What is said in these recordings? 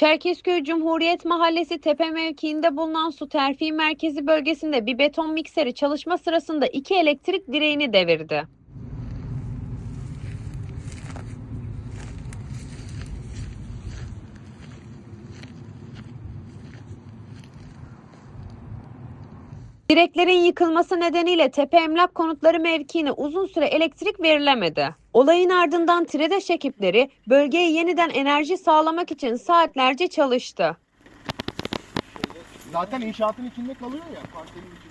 Çerkezköy Cumhuriyet Mahallesi tepe mevkiinde bulunan su terfi merkezi bölgesinde bir beton mikseri çalışma sırasında iki elektrik direğini devirdi. Direklerin yıkılması nedeniyle Tepe Emlak Konutları mevkiine uzun süre elektrik verilemedi. Olayın ardından TREDEŞ ekipleri bölgeye yeniden enerji sağlamak için saatlerce çalıştı. Zaten inşaatın içinde kalıyor ya, parselin içinde.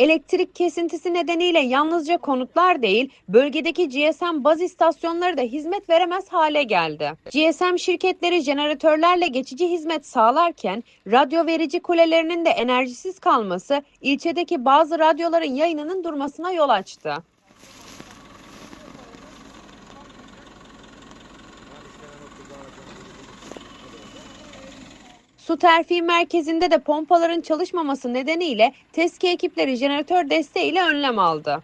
Elektrik kesintisi nedeniyle yalnızca konutlar değil, bölgedeki GSM baz istasyonları da hizmet veremez hale geldi. GSM şirketleri jeneratörlerle geçici hizmet sağlarken, radyo verici kulelerinin de enerjisiz kalması ilçedeki bazı radyoların yayınının durmasına yol açtı. Su terfi merkezinde de pompaların çalışmaması nedeniyle TESKİ ekipleri jeneratör desteğiyle önlem aldı.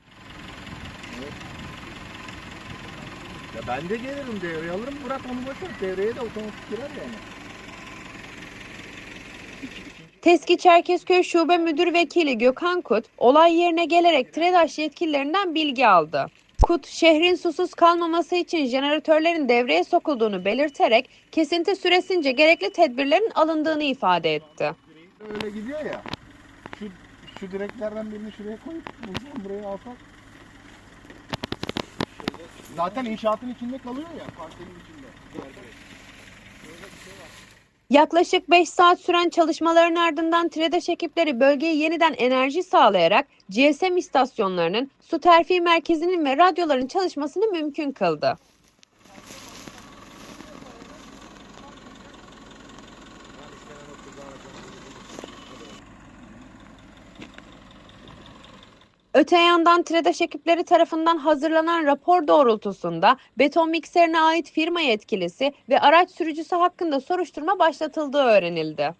Ya ben de gelirim devreye alırım, bırak onu boşver. Devreye de otomatik girer yani. TESKİ Çerkezköy Şube Müdür Vekili Gökhan Kut, olay yerine gelerek TREDAŞ yetkililerinden bilgi aldı. Kut, şehrin susuz kalmaması için jeneratörlerin devreye sokulduğunu belirterek kesinti süresince gerekli tedbirlerin alındığını ifade etti. Öyle gidiyor ya. Şu, şu direklerden birini şuraya koyup buraya alsak. Zaten inşaatın içinde kalıyor ya, parselin içinde. Yaklaşık 5 saat süren çalışmaların ardından TREDAŞ ekipleri bölgeye yeniden enerji sağlayarak GSM istasyonlarının, su terfi merkezinin ve radyoların çalışmasını mümkün kıldı. Öte yandan TREDAŞ ekipleri tarafından hazırlanan rapor doğrultusunda beton mikserine ait firma yetkilisi ve araç sürücüsü hakkında soruşturma başlatıldığı öğrenildi.